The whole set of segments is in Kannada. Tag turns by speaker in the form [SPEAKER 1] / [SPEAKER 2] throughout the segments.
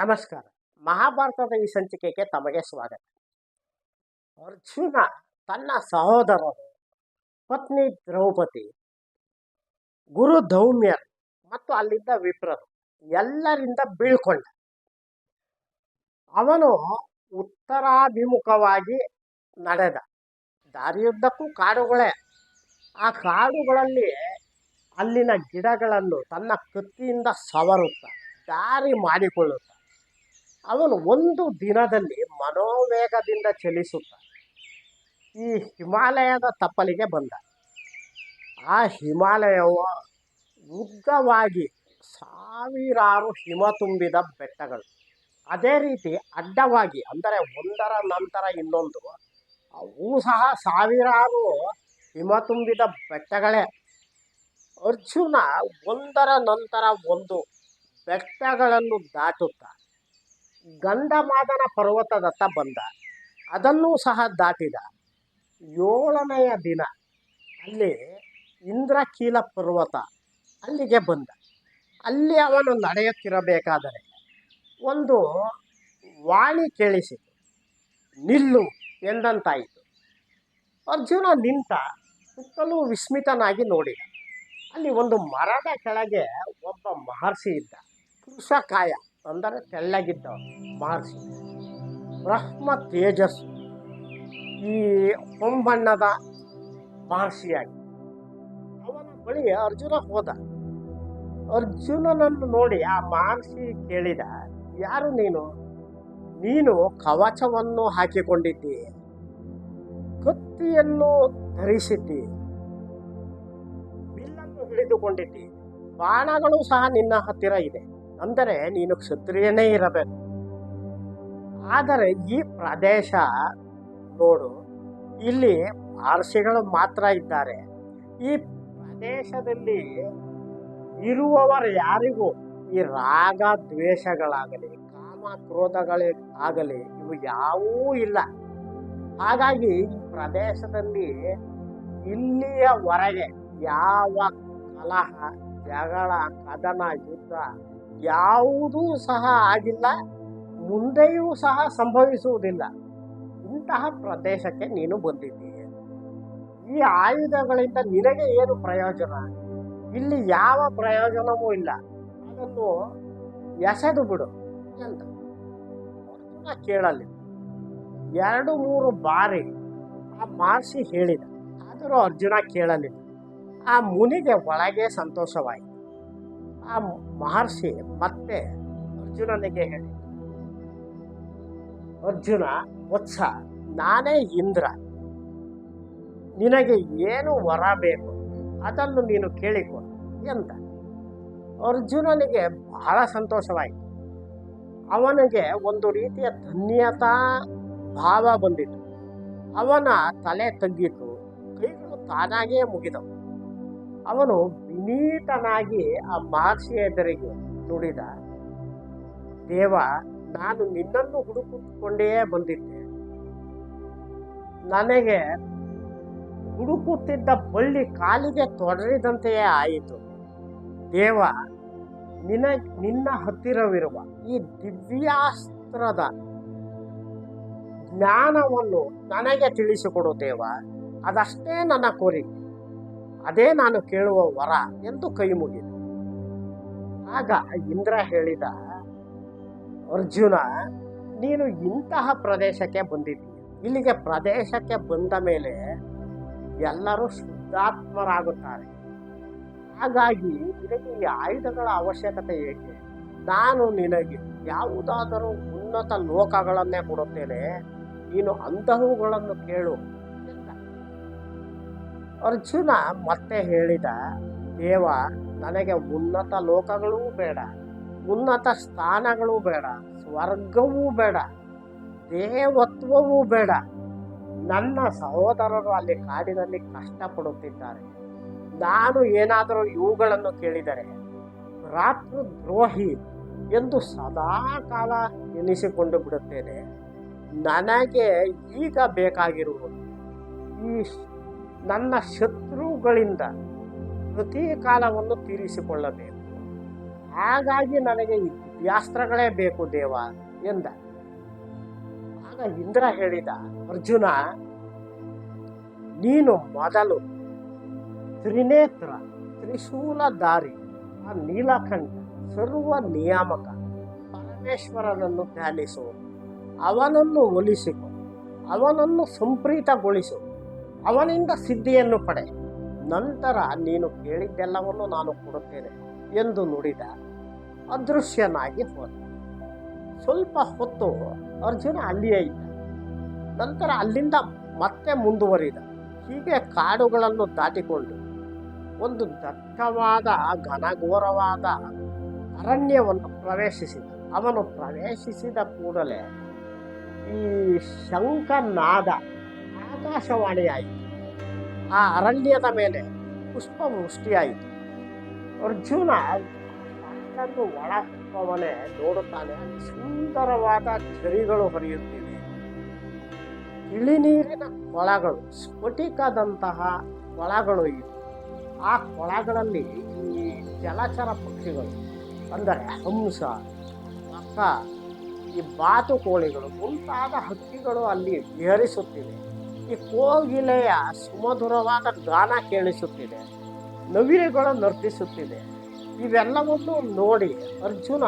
[SPEAKER 1] ನಮಸ್ಕಾರ. ಮಹಾಭಾರತದ ಈ ಸಂಚಿಕೆಗೆ ತಮಗೆ ಸ್ವಾಗತ. ಅರ್ಜುನ ತನ್ನ ಸಹೋದರರು ಪತ್ನಿ ದ್ರೌಪದಿ, ಗುರು ಧೌಮ್ಯರು ಮತ್ತು ಅಲ್ಲಿದ್ದ ವಿಪ್ರರು ಎಲ್ಲರಿಂದ ಬೀಳ್ಕೊಂಡ. ಅವನು ಉತ್ತರಾಭಿಮುಖವಾಗಿ ನಡೆದ. ದಾರಿಯುದ್ದಕ್ಕೂ ಕಾಡುಗಳೇ. ಆ ಕಾಡುಗಳಲ್ಲಿ ಅಲ್ಲಿನ ಗಿಡಗಳನ್ನು ತನ್ನ ಕತ್ತಿಯಿಂದ ಸವರುತ್ತ ದಾರಿ ಮಾಡಿಕೊಳ್ಳುತ್ತ ಅವನು ಒಂದು ದಿನದಲ್ಲಿ ಮನೋವೇಗದಿಂದ ಚಲಿಸುತ್ತ ಈ ಹಿಮಾಲಯದ ತಪ್ಪಲಿಗೆ ಬಂದ. ಆ ಹಿಮಾಲಯವು ಉದ್ದವಾಗಿ ಸಾವಿರಾರು ಹಿಮ ತುಂಬಿದ ಬೆಟ್ಟಗಳು. ಅದೇ ರೀತಿ ಅಡ್ಡವಾಗಿ, ಅಂದರೆ ಒಂದರ ನಂತರ ಇನ್ನೊಂದು, ಅವು ಸಹ ಸಾವಿರಾರು ಹಿಮ ತುಂಬಿದ ಬೆಟ್ಟಗಳೇ. ಅರ್ಜುನ ಒಂದರ ನಂತರ ಒಂದು ಬೆಟ್ಟಗಳನ್ನು ದಾಟುತ್ತಾ ಗಂಧಮಾದನ ಪರ್ವತದತ್ತ ಬಂದ. ಅದನ್ನೂ ಸಹ ದಾಟಿದ. ಏಳನೆಯ ದಿನ ಅಲ್ಲಿ ಇಂದ್ರಕೀಲ ಪರ್ವತ ಅಲ್ಲಿಗೆ ಬಂದ. ಅಲ್ಲಿ ಅವನು ನಡೆಯುತ್ತಿರಬೇಕಾದರೆ ಒಂದು ವಾಣಿ ಕೇಳಿಸಿತು. ನಿಲ್ಲು ಎಂದಂತಾಯಿತು. ಅರ್ಜುನ ನಿಂತ ಸುತ್ತಲೂ ವಿಸ್ಮಿತನಾಗಿ ನೋಡಿದ. ಅಲ್ಲಿ ಒಂದು ಮರದ ಕೆಳಗೆ ಒಬ್ಬ ಮಹರ್ಷಿ ಇದ್ದ. ಕೃಷಕಾಯ ಅಂದರೆ ತೆಳ್ಳಗಿದ್ದ ಮಹರ್ಷಿ. ಬ್ರಹ್ಮ ತೇಜಸ್ಸು. ಈ ಹೊಂಬಣ್ಣದ ಮಹರ್ಷಿಯಾಗಿ. ಅವನ ಬಳಿ ಅರ್ಜುನ ಹೋದ. ಅರ್ಜುನನನ್ನು ನೋಡಿ ಆ ಮಹರ್ಷಿ ಕೇಳಿದ, ಯಾರು ನೀನು? ನೀನು ಕವಚವನ್ನು ಹಾಕಿಕೊಂಡಿದ್ದಿ. ಕತ್ತಿಯನ್ನು ಧರಿಸಿದ್ದಿ. ಬಿಲ್ಲನ್ನು ಹಿಡಿದುಕೊಂಡಿದ್ದಿ. ಬಾಣಗಳು ಸಹ ನಿನ್ನ ಹತ್ತಿರ ಇದೆ. ಅಂದರೆ ನೀನು ಕ್ಷತ್ರಿಯನೇ ಇರಬೇಕು. ಆದರೆ ಈ ಪ್ರದೇಶ ನೋಡು, ಇಲ್ಲಿ ಪಾರ್ಸಿಗಳು ಮಾತ್ರ ಇದ್ದಾರೆ. ಈ ಪ್ರದೇಶದಲ್ಲಿ ಇರುವವರು ಯಾರಿಗೂ ಈ ರಾಗ ದ್ವೇಷಗಳಾಗಲಿ ಕಾಮ ಕ್ರೋಧಗಳೇ ಆಗಲಿ ಇವು ಯಾವೂ ಇಲ್ಲ. ಹಾಗಾಗಿ ಈ ಪ್ರದೇಶದಲ್ಲಿ ಇಲ್ಲಿಯವರೆಗೆ ಯಾವ ಕಲಹ, ಜಗಳ, ಕದನ, ಯುದ್ಧ ಯಾವುದೂ ಸಹ ಆಗಿಲ್ಲ, ಮುಂದೆಯೂ ಸಹ ಸಂಭವಿಸುವುದಿಲ್ಲ. ಇಂತಹ ಪ್ರದೇಶಕ್ಕೆ ನೀನು ಬಂದಿದ್ದೀಯ. ಈ ಆಯುಧಗಳಿಂದ ನಿನಗೆ ಏನು ಪ್ರಯೋಜನ? ಇಲ್ಲಿ ಯಾವ ಪ್ರಯೋಜನವೂ ಇಲ್ಲ. ಅದನ್ನು ಎಸೆದು ಬಿಡು ಅಂತ ಕೇಳಲಿ. ಎರಡು ಮೂರು ಬಾರಿ ಆ ಮಾರ್ಸಿ ಹೇಳಿದ. ಆದರೂ ಅರ್ಜುನ ಕೇಳಲಿಲ್ಲ. ಆ ಮುನಿಗೆ ಒಳಗೆ ಸಂತೋಷವಾಯಿತು. ಆ ಮಹರ್ಷಿ ಮತ್ತೆ ಅರ್ಜುನನಿಗೆ ಹೇಳಿ. ಅರ್ಜುನ, ವತ್ಸ, ನಾನೇ ಇಂದ್ರ. ನಿನಗೆ ಏನು ವರ ಬೇಕು? ಅದನ್ನು ನೀನು ಕೇಳಿಕೊ ಎಂದ. ಅರ್ಜುನನಿಗೆ ಬಹಳ ಸಂತೋಷವಾಯಿತು. ಅವನಿಗೆ ಒಂದು ರೀತಿಯ ಧನ್ಯತಾ ಭಾವ ಬಂದಿತು. ಅವನ ತಲೆ ತಗ್ಗಿತು ಕೈಗಳು ತಾನಾಗೇ ಮುಗಿದವು. ಅವನು ವಿನೀತನಾಗಿ ಆ ಮಹರ್ಷಿ ಎದುರಿಗೆ ನುಡಿದ, ದೇವ, ನಾನು ನಿನ್ನನ್ನು ಹುಡುಕಿಕೊಂಡೇ ಬಂದಿದ್ದೆ. ನನಗೆ ಹುಡುಕುತ್ತಿದ್ದ ಬಳ್ಳಿ ಕಾಲಿಗೆ ತೊಡರಿದಂತೆಯೇ ಆಯಿತು. ದೇವ, ನಿನ, ನಿನ್ನ ಹತ್ತಿರವಿರುವ ಈ ದಿವ್ಯಾಸ್ತ್ರದ ಜ್ಞಾನವನ್ನು ನನಗೆ ತಿಳಿಸಿಕೊಡು ದೇವ. ಅದಷ್ಟೇ ನನ್ನ ಕೋರಿಕೆ. ಅದೇ ನಾನು ಕೇಳುವ ವರ ಎಂದು ಕೈ ಮುಗಿದ ಆಗ ಇಂದ್ರ ಹೇಳಿದ, ಅರ್ಜುನ, ನೀನು ಇಂತಹ ಪ್ರದೇಶಕ್ಕೆ ಬಂದಿದ್ದೀಯ ಇಲ್ಲಿಗೆ ಪ್ರದೇಶಕ್ಕೆ ಬಂದ ಮೇಲೆ ಎಲ್ಲರೂ ಶುದ್ಧಾತ್ಮರಾಗುತ್ತಾರೆ. ಹಾಗಾಗಿ ಇದಕ್ಕೆ ಈ ಆಯುಧಗಳ ಅವಶ್ಯಕತೆ ಏಕೆ? ನಾನು ನಿನಗೆ ಯಾವುದಾದರೂ ಉನ್ನತ ಲೋಕಗಳನ್ನೇ ಕೊಡುತ್ತೇನೆ. ನೀನು ಅಂತಹವುಗಳನ್ನು ಕೇಳು. ಅರ್ಜುನ ಮತ್ತೆ ಹೇಳಿದ, ದೇವ, ನನಗೆ ಉನ್ನತ ಲೋಕಗಳೂ ಬೇಡ, ಉನ್ನತ ಸ್ಥಾನಗಳೂ ಬೇಡ, ಸ್ವರ್ಗವೂ ಬೇಡ, ದೇವತ್ವವೂ ಬೇಡ. ನನ್ನ ಸಹೋದರರು ಅಲ್ಲಿ ಕಾಡಿನಲ್ಲಿ ಕಷ್ಟಪಡುತ್ತಿದ್ದಾರೆ. ನಾನು ಏನಾದರೂ ಇವುಗಳನ್ನು ಕೇಳಿದರೆ ರಾತ್ರಿ ದ್ರೋಹಿ ಎಂದು ಸದಾ ಕಾಲ ಎನಿಸಿಕೊಂಡು ಬಿಡುತ್ತೇನೆ. ನನಗೆ ಈಗ ಬೇಕಾಗಿರುವುದು ಈ ನನ್ನ ಶತ್ರುಗಳಿಂದ ಪ್ರತಿ ಕಾಲವನ್ನು ತೀರಿಸಿಕೊಳ್ಳಬೇಕು. ಹಾಗಾಗಿ ನನಗೆ ಈ ಬೇಕು ದೇವ ಎಂದ. ಆಗ ಇಂದ್ರ ಹೇಳಿದ, ಅರ್ಜುನ, ನೀನು ಮೊದಲು ತ್ರಿನೇತ್ರ ತ್ರಿಶೂಲಧಾರಿ ಆ ನೀಲಕಂಠ, ಸರ್ವ ನಿಯಾಮಕ, ಪರಮೇಶ್ವರನನ್ನು ಧ್ಯಾನಿಸು. ಅವನನ್ನು ಒಲಿಸಿಕೊ. ಅವನನ್ನು ಸಂಪ್ರೀತಗೊಳಿಸು. ಅವನಿಂದ ಸಿದ್ಧಿಯನ್ನು ಪಡೆ. ನಂತರ ನೀನು ಕೇಳಿದ್ದೆಲ್ಲವನ್ನು ನಾನು ಕೊಡುತ್ತೇನೆ ಎಂದು ನುಡಿದ ಅದೃಶ್ಯನಾಗಿ ಹೋದ. ಸ್ವಲ್ಪ ಹೊತ್ತು ಅರ್ಜುನ ಅಲ್ಲಿಯೇ ಇದ್ದ. ನಂತರ ಅಲ್ಲಿಂದ ಮತ್ತೆ ಮುಂದುವರಿದ. ಹೀಗೆ ಕಾಡುಗಳನ್ನು ದಾಟಿಕೊಂಡು ಒಂದು ದಟ್ಟವಾದ, ಘನಘೋರವಾದ ಅರಣ್ಯವನ್ನು ಪ್ರವೇಶಿಸಿದ. ಅವನು ಪ್ರವೇಶಿಸಿದ ಕೂಡಲೇ ಈ ಶಂಖನಾದ ಆಕಾಶವಾಣಿಯಾಯಿತು ಆ ಅರಣ್ಯದ ಮೇಲೆ ಪುಷ್ಪವೃಷ್ಟಿಯಾಯಿತು. ಅರ್ಜುನ ಅಷ್ಟೊಂದು ಒಳಪವನೆ ನೋಡುತ್ತಾನೆ. ಸುಂದರವಾದ ಝರಿಗಳು ಹರಿಯುತ್ತಿವೆ. ಇಳಿನೀರಿನ ಕೊಳಗಳು, ಸ್ಫಟಿಕದಂತಹ ಕೊಳಗಳು ಇವೆ. ಆ ಕೊಳಗಳಲ್ಲಿ ಈ ಜಲಚರ ಪಕ್ಷಿಗಳು, ಅಂದರೆ ಹಂಸ ಮತ್ತು ಈ ಬಾತುಕೋಳಿಗಳು ಮುಂತಾದ ಹಕ್ಕಿಗಳು ಅಲ್ಲಿ ವಿಹರಿಸುತ್ತಿವೆ. ಈ ಕೋಗಿಲೆಯ ಸುಮಧುರವಾದ ಗಾನ ಕೇಳಿಸುತ್ತಿದೆ, ನವಿಲುಗಳು ನರ್ತಿಸುತ್ತಿದೆ. ಇವೆಲ್ಲವನ್ನು ನೋಡಿ ಅರ್ಜುನ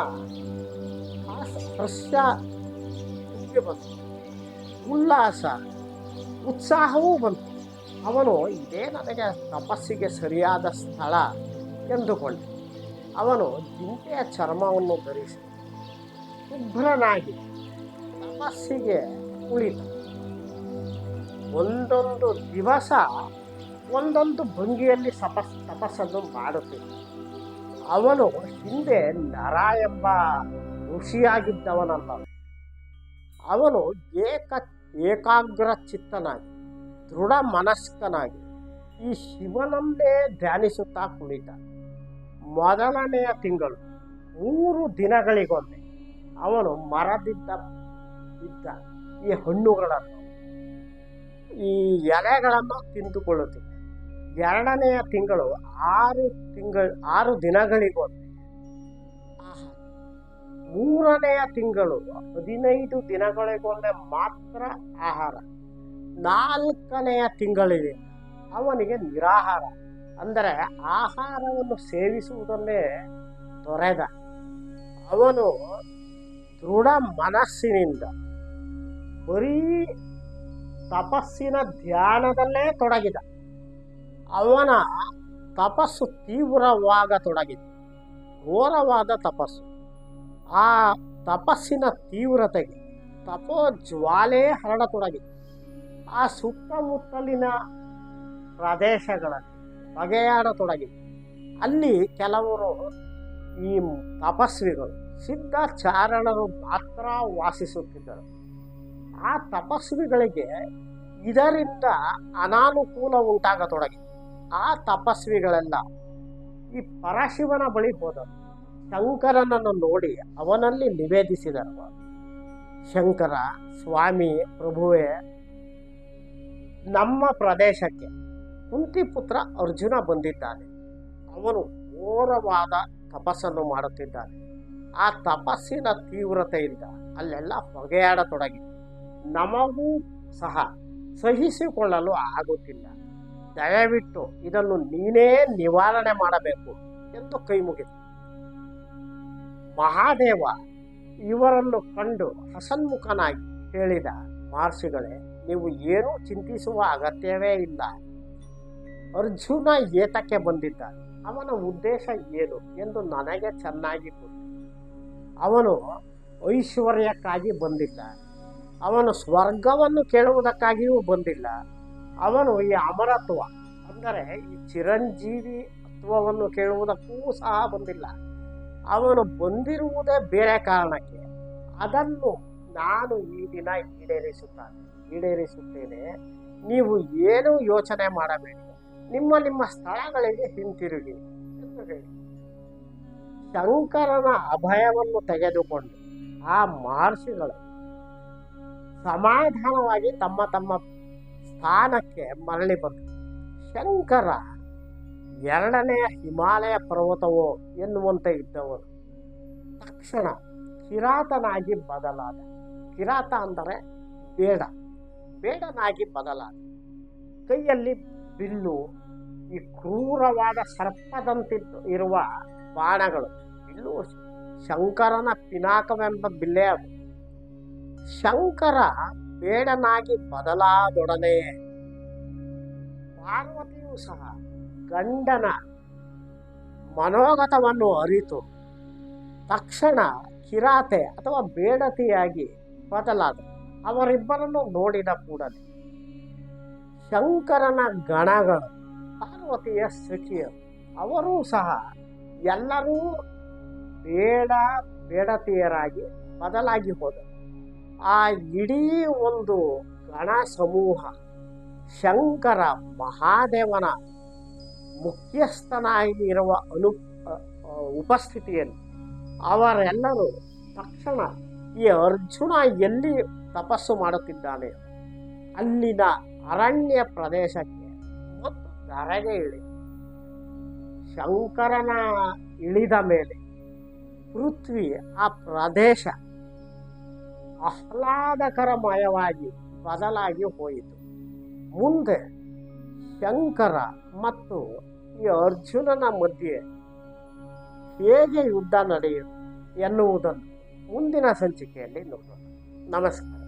[SPEAKER 1] ಉಕ್ಕಿ ಬಂತು ಉಲ್ಲಾಸ, ಉತ್ಸಾಹವೂ ಬಂತು. ಅವನು, ಇದೇ ನನಗೆ ತಪಸ್ಸಿಗೆ ಸರಿಯಾದ ಸ್ಥಳ ಎಂದುಕೊಂಡ ಅವನು ಜಿಂಕೆಯ ಚರ್ಮವನ್ನು ಧರಿಸಿ ಶುಭ್ರನಾಗಿ ತಪಸ್ಸಿಗೆ ಕುಳಿತ. ಒಂದೊಂದು ದಿವಸ ಒಂದೊಂದು ಭಂಗಿಯಲ್ಲಿ ತಪಸ್ ತಪಸ್ಸನ್ನು ಮಾಡುತ್ತಿದ್ದ ಅವನು ಹಿಂದೆ ನರ ಎಂಬ ಋಷಿಯಾಗಿದ್ದವನಲ್ಲ. ಅವನು ಏಕ ಏಕಾಗ್ರ ಚಿತ್ತನಾಗಿ, ದೃಢ ಮನಸ್ಕನಾಗಿ ಈ ಶಿವನನ್ನೇ ಧ್ಯಾನಿಸುತ್ತಾ ಕುಳಿತ. ಮೊದಲನೆಯ ತಿಂಗಳು ಮೂರು ದಿನಗಳಿಗೊಮ್ಮೆ ಅವನು ಮರದಿದ್ದ ಇದ್ದ ಈ ಹಣ್ಣುಗಳನ್ನು ಈ ಎಲೆಗಳನ್ನು ತಿಂದುಕೊಳ್ಳುತ್ತೆ. ಎರಡನೆಯ ತಿಂಗಳು ಆರು ತಿಂಗಳು, ಆರು ದಿನಗಳಿಗೊಮ್ಮೆ ಆಹಾರ ಮೂರನೆಯ ತಿಂಗಳು ಹದಿನೈದು ದಿನಗಳಿಗೊಮ್ಮೆ ಮಾತ್ರ ಆಹಾರ. ನಾಲ್ಕನೆಯ ತಿಂಗಳಿಗೆ ಅವನಿಗೆ ನಿರಾಹಾರ. ಅಂದರೆ ಆಹಾರವನ್ನು ಸೇವಿಸುವುದನ್ನೇ ತೊರೆದ. ಅವನು ದೃಢ ಮನಸ್ಸಿನಿಂದ ಬರೀ ತಪಸ್ಸಿನ ಧ್ಯಾನದಲ್ಲೇ ತೊಡಗಿದ. ಅವನ ತಪಸ್ಸು ತೀವ್ರವಾಗತೊಡಗಿತು ಘೋರವಾದ ತಪಸ್ಸು. ಆ ತಪಸ್ಸಿನ ತೀವ್ರತೆಗೆ ತಪೋ ಜ್ವಾಲೆ ಹರಡತೊಡಗಿತು ಆ ಸುತ್ತಮುತ್ತಲಿನ ಪ್ರದೇಶಗಳಲ್ಲಿ ಬಗೆಯಾಡತೊಡಗಿತು ಅಲ್ಲಿ ಕೆಲವರು ಈ ತಪಸ್ವಿಗಳು, ಸಿದ್ಧ ಚಾರಣರು ಮಾತ್ರ ವಾಸಿಸುತ್ತಿದ್ದರು. ಆ ತಪಸ್ವಿಗಳಿಗೆ ಇದರಿಂದ ಅನಾನುಕೂಲ ಉಂಟಾಗತೊಡಗಿ ಆ ತಪಸ್ವಿಗಳೆಲ್ಲ ಈ ಪರಶಿವನ ಬಳಿ ಹೋದರು. ಶಂಕರನನ್ನು ನೋಡಿ ಅವನಲ್ಲಿ ನಿವೇದಿಸಿದರು. ಶಂಕರ, ಸ್ವಾಮಿ, ಪ್ರಭುವೇ, ನಮ್ಮ ಪ್ರದೇಶಕ್ಕೆ ಕುಂತಿಪುತ್ರ ಅರ್ಜುನ ಬಂದಿದ್ದಾನೆ. ಅವನು ಘೋರವಾದ ತಪಸ್ಸನ್ನು ಮಾಡುತ್ತಿದ್ದಾನೆ. ಆ ತಪಸ್ಸಿನ ತೀವ್ರತೆಯಿಂದ ಅಲ್ಲೆಲ್ಲ ಹೊಗೆಯಾಡತೊಡಗಿತು. ನಮಗೂ ಸಹ ಸಹಿಸಿಕೊಳ್ಳಲು ಆಗುತ್ತಿಲ್ಲ. ದಯವಿಟ್ಟು ಇದನ್ನು ನೀನೇ ನಿವಾರಣೆ ಮಾಡಬೇಕು ಎಂದು ಕೈ ಮುಗಿದ ಮಹಾದೇವ ಇವರನ್ನು ಕಂಡು ಹಸನ್ಮುಖನಾಗಿ ಹೇಳಿದ, ಮಹರ್ಷಿಗಳೇ, ನೀವು ಏನೂ ಚಿಂತಿಸುವ ಅಗತ್ಯವೇ ಇಲ್ಲ. ಅರ್ಜುನ ಏತಕ್ಕೆ ಬಂದಿದ್ದ ಅವನ ಉದ್ದೇಶ ಏನು ಎಂದು ನನಗೆ ಚೆನ್ನಾಗಿ ಗೊತ್ತು. ಅವನು ಐಶ್ವರ್ಯಕ್ಕಾಗಿ ಬಂದಿಲ್ಲ ಅವನು ಸ್ವರ್ಗವನ್ನು ಕೇಳುವುದಕ್ಕಾಗಿಯೂ ಬಂದಿಲ್ಲ. ಅವನು ಈ ಅಮರತ್ವ, ಅಂದರೆ ಈ ಚಿರಂಜೀವಿ ತತ್ವವನ್ನು ಕೇಳುವುದಕ್ಕೂ ಸಹ ಬಂದಿಲ್ಲ. ಅವನು ಬಂದಿರುವುದೇ ಬೇರೆ ಕಾರಣಕ್ಕೆ. ಅದನ್ನು ನಾನು ಈ ದಿನ ಈಡೇರಿಸುತ್ತಾನೆ ಈಡೇರಿಸುತ್ತೇನೆ. ನೀವು ಏನೂ ಯೋಚನೆ ಮಾಡಬೇಡಿ. ನಿಮ್ಮ ನಿಮ್ಮ ಸ್ಥಳಗಳಿಗೆ ಹಿಂತಿರುಗಿ ಶಂಕರನ ಅಭಯವನ್ನು ತೆಗೆದುಕೊಂಡು ಆ ಮಹರ್ಷಿಗಳು ಸಮಾಧಾನವಾಗಿ ತಮ್ಮ ತಮ್ಮ ಸ್ಥಾನಕ್ಕೆ ಮರಳಿ ಬಂದರು ಶಂಕರ ಎರಡನೆಯ ಹಿಮಾಲಯ ಪರ್ವತವೋ ಎನ್ನುವಂತೆ ಇದ್ದವರು ತಕ್ಷಣ ಕಿರಾತನಾಗಿ ಬದಲಾದ. ಕಿರಾತ ಅಂದರೆ ಬೇಡ. ಬೇಡನಾಗಿ ಬದಲಾದ. ಕೈಯಲ್ಲಿ ಬಿಲ್ಲು, ಈ ಕ್ರೂರವಾದ ಸರ್ಪದಂತಿದ್ದು ಇರುವ ಬಾಣಗಳು. ಬಿಲ್ಲು ಶಂಕರನ ಪಿನಾಕವೆಂಬ ಬಿಲ್ಲೆ ಶಂಕರ ಬೇಡನಾಗಿ ಬದಲಾದೊಡನೆ ಪಾರ್ವತಿಯೂ ಸಹ ಗಂಡನ ಮನೋಗತವನ್ನು ಅರಿತು ತಕ್ಷಣ ಕಿರಾತೆ ಅಥವಾ ಬೇಡತಿಯಾಗಿ ಬದಲಾದ ಅವರಿಬ್ಬರನ್ನು ನೋಡಿದ ಕೂಡಲೇ ಶಂಕರನ ಗಣಗಳು, ಪಾರ್ವತಿಯ ಸಖಿಯರು, ಅವರೂ ಸಹ ಎಲ್ಲರೂ ಬೇಡ, ಬೇಡತಿಯರಾಗಿ ಬದಲಾಗಿ ಹೋದರು. ಆ ಇಡೀ ಒಂದು ಗಣ ಸಮೂಹ, ಶಂಕರ ಮಹಾದೇವನ ಮುಖ್ಯಸ್ಥನಾಗಿ ಇರುವ ಅನು ಉಪಸ್ಥಿತಿಯಲ್ಲಿ ಅವರೆಲ್ಲರೂ ತಕ್ಷಣ ಈ ಅರ್ಜುನ ಎಲ್ಲಿ ತಪಸ್ಸು ಮಾಡುತ್ತಿದ್ದಾನೆ? ಅಲ್ಲಿನ ಅರಣ್ಯ ಪ್ರದೇಶಕ್ಕೆ ಮತ್ತು ಧರೆಗೆ ಇಳಿ. ಶಂಕರನ ಇಳಿದ ಮೇಲೆ ಪೃಥ್ವಿ, ಆ ಪ್ರದೇಶ ಆಹ್ಲಾದಕರಮಯವಾಗಿ ಬದಲಾಗಿ ಹೋಯಿತು. ಮುಂದೆ ಶಂಕರ ಮತ್ತು ಈ ಅರ್ಜುನನ ಮಧ್ಯೆ ಹೇಗೆ ಯುದ್ಧ ನಡೆಯಿತು ಎನ್ನುವುದನ್ನು ಮುಂದಿನ ಸಂಚಿಕೆಯಲ್ಲಿ ನೋಡೋಣ. ನಮಸ್ಕಾರ.